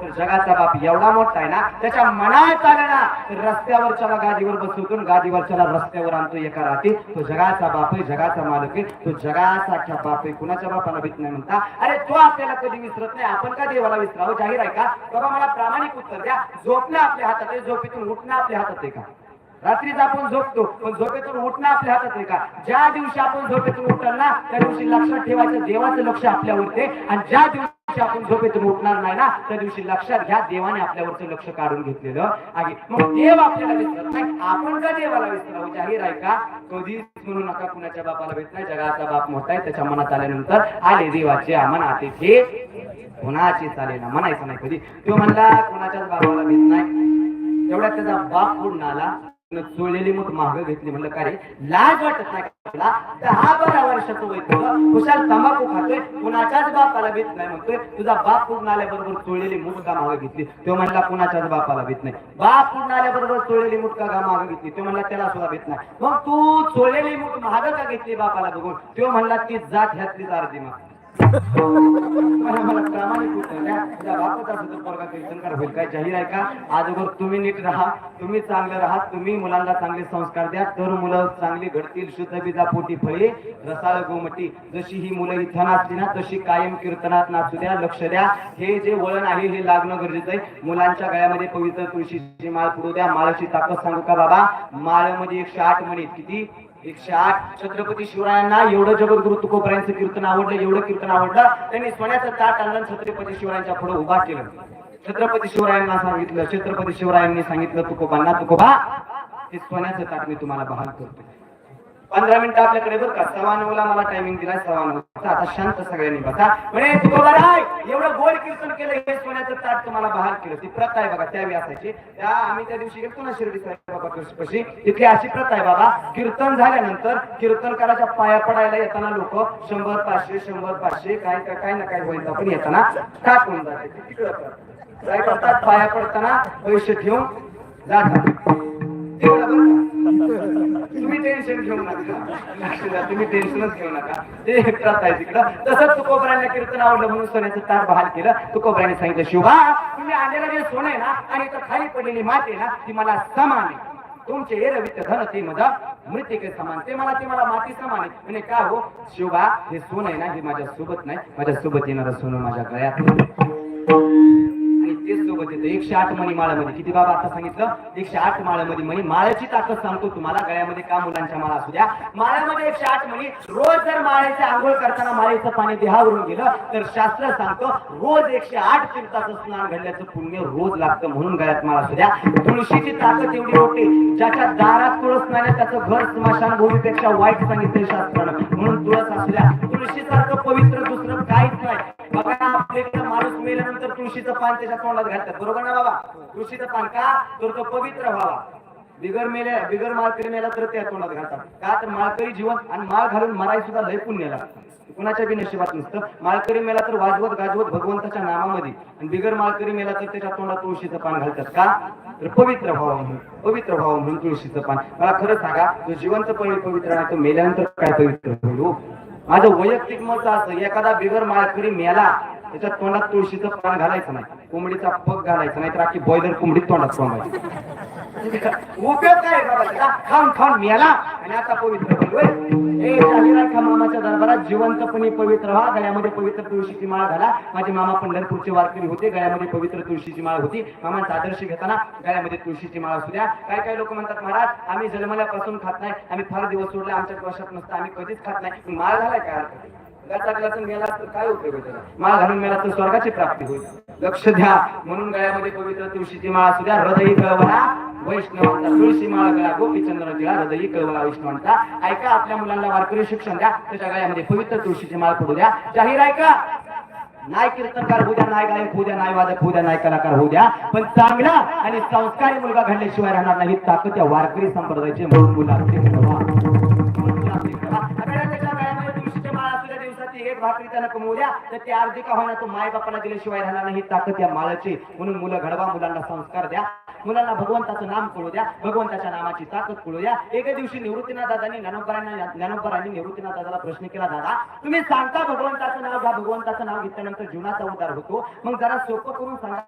तर जगाचा बाप एवढा मोठा आहे ना त्याच्या मनात आलं ना तर गादीवर बसवतो आणि गादीवरच्याला रस्त्यावर आणतो एका रात्री. तो जगाचा बाप आहे जगाचा मालक आहे तो जगासारख्या बाप आहे. कुणाच्या बापाला भीत नाही म्हणता? अरे तो आपल्याला कधी विसरत नाही. आपण का देवाला विसरावं? जाहीर आहे का? बाबा मला प्रामाणिक उत्तर द्या. झोपणं आपल्या हातात आहे. झोपेतून उठणं आपल्या हातात आहे का? रात्रीच आपण झोपतो पण झोपेतून उठणं आपल्या हातात आहे का? ज्या दिवशी आपण झोपेतून उठणार ना त्या दिवशी लक्षात ठेवायचं देवाचं लक्ष आपल्यावरती आणि ज्या दिवशी आपण झोपेतून उठणार नाही ना त्या दिवशी लक्षात घ्या देवाने आपल्यावरचं लक्ष काढून घेतलेलं आहे. मग देव आपल्याला विसरत नाही. आपण का देवाला विसरावं जाहीर आहे का? कधीच म्हणू नका कुणाच्या बापाला भेट नाही. जगाचा बाप मोठा आहे त्याच्या मनात आल्यानंतर आले देवाचे मनात हे कोणाचे चालेल ना म्हणायचं नाही कधी. तो म्हणला कुणाच्याच बापाला भेट नाही. तेवढ्यात त्याचा बाप पूर्ण आला? चोळलेली मूठ माग घेतली. म्हणलं का रे? लाज वाटत नाही दहा बारा वर्षाचं वय तुझं खुशाल तंबाखू खातोय. कुणाच्याच बापाला भीत नाही म्हणतोय. तुझा बाप पूर्ण आल्याबरोबर चोळलेली मूठ का घेतली. तो म्हणला कुणाच्याच बापाला भीत नाही. बाप पूर्ण आल्याबरोबर चोळलेली मुटका का गा घेतली. तो म्हणला त्याला सुद्धा भीत नाही. मग तू चोळलेली मूठ महाग का घेतली बापाला बघून? तो म्हणला ती जात घ्यातली अर्धी माग. काय जाहीर आहे का अगोदर तुम्ही नीट राहा. तुम्ही चांगले राहा. तुम्ही मुलांना चांगले संस्कार द्या तर मुलं चांगली घडतील शुद्ध बिजा पोटी फळे रसाळ गोमटी जशी ही मुलं इथं नाचली ना तशी कायम कीर्तनात नाचू द्या लक्ष द्या हे जे वळण आहे हे लागणं गरजेचं आहे मुलांच्या गळ्यामध्ये पवित्र तुळशीची माळ पुरू द्या माळाची ताकद सांगू का बाबा माळ्यामध्ये एकशे आठ म्हणे किती एकशे आठ छत्रपती शिवरायांना एवढं जगद्गुरु तुकोबरायांचं कीर्तन आवडलं एवढं कीर्तन आवडलं त्यांनी सोन्याचं ताट आणलं छत्रपती शिवरायांच्या पुढे उभा केलं. छत्रपती शिवरायांना सांगितलं छत्रपती शिवरायांनी सांगितलं तुकोबांना तुकोबा हे सोन्याचं ताट मी तुम्हाला बहाल करतो पंधरा मिनिटं आपल्याकडे बरं का. सव्वा नऊला मला टायमिंग दिला सव्वा नऊ आता शांत सगळ्यांनी बसा. म्हणे तुकोबा राय एवढं गोल कीर्तन केलं हे सोन्याचं ताट तुम्हाला बहाल केलं. ती प्रथा आहे बघा त्यावेळी असायची. त्या आम्ही त्या दिवशी गेलो ना शिर्डी बाबा कृष्णपशी तिथली अशी प्रथा आहे बाबा कीर्तन झाल्यानंतर कीर्तनकाराच्या पाया पडायला येताना लोक शंभर पाचशे शंभर पाचशे काय काय ना काय होईल आपण येताना टाकून जाते. तिकडं काय करतात पाया पडताना पैसे ठेवून जातात तेवढं बरं का? तुम्ही टेन्शन घेऊ नका. तुम्ही टेन्शनच घेऊ नका. ते एक प्रथा आहे तिकडं. तसंच तुकोबराने कीर्तन आवडलं म्हणून सोन्याचं तार बहाल केलं. तुकोबराने सांगितलं शिवा तुम्ही आलेला जे सोनं आहे ना आणि तर खाली पडलेली माती आहे ना ती मला समान आहे. तुमचे हे रवित धन ते मजा मृत्यू समान ते मला ते मला माती समान आहे. म्हणजे का हो? शिवा हे सोनं आहे ना हे माझ्या सोबत नाही. माझ्या सोबत येणारं सोनं माझ्या गळ्यात तेच सोबत येतं एकशे आठ मणी माळामध्ये. किती बाबा आता सांगितलं? एकशे आठ माळामध्ये मणी. माळ्याची ताकद सांगतो तुम्हाला. गळ्यामध्ये का मुलांच्या माळा असू द्या. माळ्यामध्ये एकशे आठ मणी. रोज जर माळ्याचे आंघोळ करताना माळेचं पाणी देहावरून गेलं तर शास्त्र सांगतो रोज एकशे आठ तीर्थाचं स्नान घडल्याचं पुण्य रोज लागतं म्हणून गळ्यात माळा असू द्या. तुळशीची ताकद एवढी होती ज्याच्या दारात तुळस नाही त्याचं घर स्मशान भूमीपेक्षा वाईट सांगितलं शास्त्रानं. म्हणून तुळस असू द्या. तुळशीसारखं पवित्र दुसरं काहीच नाही. बघा आपल्याकडे मेल्यानंतर तुळशीचं पान त्याच्या तोंडात घालतात. बरोबर ना बाबा? तुळशीचं पान का? तर तो पवित्र व्हावा. बिगर मेल्या बिगर माळकरी मेला तर त्या तोंडात घालतात. का? तर माळकरी जीवन आणि माळ घालून मराय सुद्धा लय पुण्य लागतं. कुणाच्या बी नशिबात नसतं. माळकरी मेला तर वाजवत गाजवत भगवंताच्या नामामध्ये आणि बिगर माळकरी मेला तर त्याच्या तोंडात तुळशीचं पान घालतात. का? तर पवित्र भाव म्हणून पवित्र भाव म्हणून तुळशीचं पान. मला खरं सांगा तो जिवंतपणे पवित्र नाही तो मेल्यानंतर काय पवित्र होईल हो? माझं वैयक्तिक मत असं एखादा बिगर माळकरी मेला त्याच्या तोंडात तुळशीचं पान घालायचं नाही कोंबडीचा पग घालायचा नाही तर अख्खी बॉयलर कोंबडी तोंडात कोंबायची उपयोग काय बाबा? खाऊन खाऊन मेला आणि आता पवित्र होईल मामाच्या दरबारात जिवंतपणे पवित्र व्हा. गळ्यामध्ये पवित्र तुळशीची माळ घाला. माझे मामा पंढरपूरचे वारकरी होते. गळ्यामध्ये पवित्र तुळशीची माळ होती. मामांचा आदर्श घेताना गळ्यामध्ये तुळशीची माळ असू द्या. काय काय लोक म्हणतात महाराज आम्ही जन्मल्यापासून खात नाही. आम्ही फार दिवस सोडले. आमच्या वर्षात नसतं. आम्ही कधीच खात नाही. माळ घालाय काय अर्थ आहे? गेला तर काय उपयोग होईल माळ घालून मेला तर स्वर्गाची प्राप्ती होईल. लक्ष द्या. म्हणून गळ्यामध्ये पवित्र तुळशीची माळ असू द्या. हृदयी कळवला वैष्णवांचा तुळशी माळ गळा. गोपीचंद्र दिला हृदयी कळवला वैष्णवांचा. ऐका आपल्या मुलांना वारकरी शिक्षण द्या. त्याच्या गळ्यामध्ये पवित्र तुळशीची माळ पडू द्या. जाहीर ऐका. नाही कीर्तनकार होऊ द्या नाही गायक होऊ द्या नाही वादक होऊ द्या नाही कलाकार होऊ द्या. पण चांगला आणि संस्कारी मुलगा घडल्याशिवाय राहणार नाही. ताकद त्या वारकरी संप्रदायाचे म्हणून मुलांचे असू एक भाकरी त्यानं कमवल्या तर ते अर्धी का होणार तो माय बापाला दिल्याशिवाय राहणार नाही ताकद या माळाची म्हणून मुलं घडवा मुलांना संस्कार द्या. मुलांना भगवंताचं नाम कळू द्या भगवंताच्या नामाची ताकद कळू द्या. एके दिवशी निवृत्तीनाथ दादानी ज्ञानोबरांना ज्ञानोबरांनी निवृत्तीनाथ दादाला प्रश्न केला दादा तुम्ही सांगता भगवंताचं नाव घ्या भगवंताचं नाव घेतल्यानंतर जीवनाचा उद्धार होतो. मग जरा सोपं करून सांगा